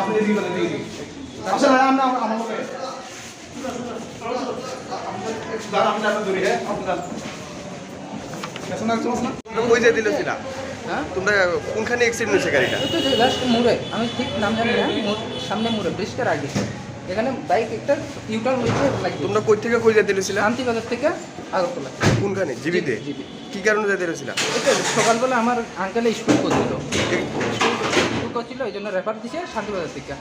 আপনি দিন। আসেন, আমরা লোকে। আপনি আপনার ধরি, হ্যাঁ? কই দিল হ্যাঁ? তোমরা কোনখানে অ্যাক্সিডেন্ট হয়েছে গাড়িটা? তো মোড়ে। আমি ঠিক নাম জানি না মোড় সামনে মোড়ে ব্রিজটার আগে। এখানে বাইক একটা ইউটার্ন হয়েছে তোমরা কই থেকে কই যেতে শান্তিবাজার থেকে আগরতলা। কোনখানে? জিবিতে? জিবি। কি কারণে যেতে এটা সকালবেলা আমার আঙ্কেলে স্কুল করছিল। করছিল এই জন্য রেফার দিছে শান্তিবাজার থেকে